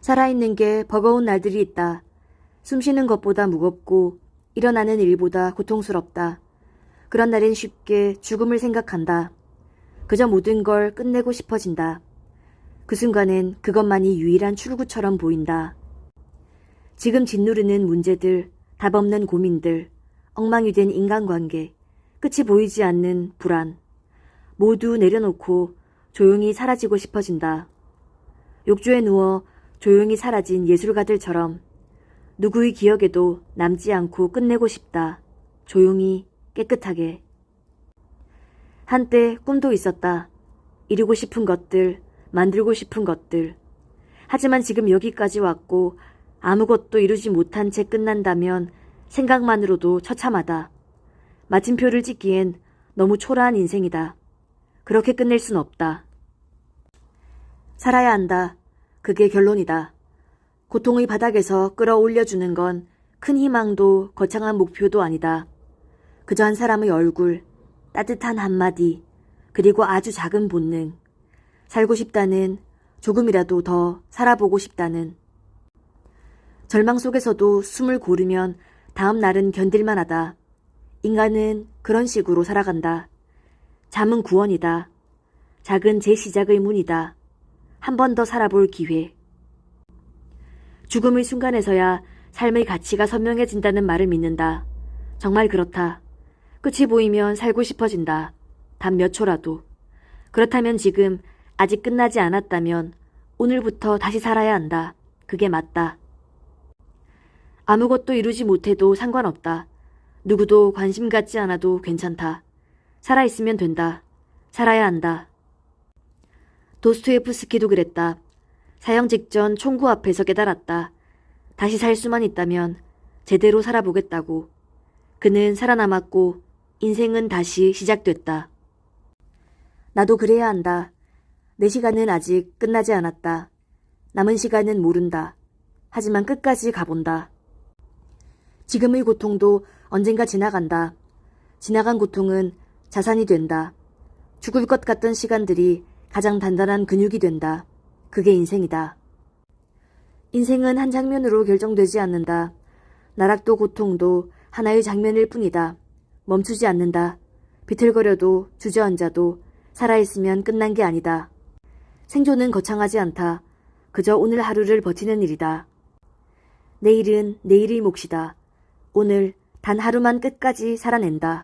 살아있는 게 버거운 날들이 있다. 숨 쉬는 것보다 무겁고 일어나는 일보다 고통스럽다. 그런 날엔 쉽게 죽음을 생각한다. 그저 모든 걸 끝내고 싶어진다. 그 순간엔 그것만이 유일한 출구처럼 보인다. 지금 짓누르는 문제들, 답 없는 고민들, 엉망이 된 인간관계, 끝이 보이지 않는 불안. 모두 내려놓고 조용히 사라지고 싶어진다. 욕조에 누워 조용히 사라진 예술가들처럼 누구의 기억에도 남지 않고 끝내고 싶다. 조용히 깨끗하게. 한때 꿈도 있었다. 이루고 싶은 것들, 만들고 싶은 것들. 하지만 지금 여기까지 왔고 아무것도 이루지 못한 채 끝난다면 생각만으로도 처참하다. 마침표를 찍기엔 너무 초라한 인생이다. 그렇게 끝낼 순 없다. 살아야 한다. 그게 결론이다. 고통의 바닥에서 끌어올려주는 건 큰 희망도 거창한 목표도 아니다. 그저 한 사람의 얼굴, 따뜻한 한마디, 그리고 아주 작은 본능. 살고 싶다는, 조금이라도 더 살아보고 싶다는. 절망 속에서도 숨을 고르면 다음 날은 견딜만 하다. 인간은 그런 식으로 살아간다. 잠은 구원이다. 작은 재시작의 문이다. 한 번 더 살아볼 기회. 죽음의 순간에서야 삶의 가치가 선명해진다는 말을 믿는다. 정말 그렇다. 끝이 보이면 살고 싶어진다. 단 몇 초라도. 그렇다면 지금 아직 끝나지 않았다면 오늘부터 다시 살아야 한다. 그게 맞다. 아무것도 이루지 못해도 상관없다. 누구도 관심 갖지 않아도 괜찮다. 살아있으면 된다. 살아야 한다. 도스토예프스키도 그랬다. 사형 직전 총구 앞에서 깨달았다. 다시 살 수만 있다면 제대로 살아보겠다고. 그는 살아남았고 인생은 다시 시작됐다. 나도 그래야 한다. 내 시간은 아직 끝나지 않았다. 남은 시간은 모른다. 하지만 끝까지 가본다. 지금의 고통도 언젠가 지나간다. 지나간 고통은 자산이 된다. 죽을 것 같던 시간들이 가장 단단한 근육이 된다. 그게 인생이다. 인생은 한 장면으로 결정되지 않는다. 나락도 고통도 하나의 장면일 뿐이다. 멈추지 않는다. 비틀거려도 주저앉아도 살아있으면 끝난 게 아니다. 생존은 거창하지 않다. 그저 오늘 하루를 버티는 일이다. 내일은 내일의 몫이다. 오늘 단 하루만 끝까지 살아낸다.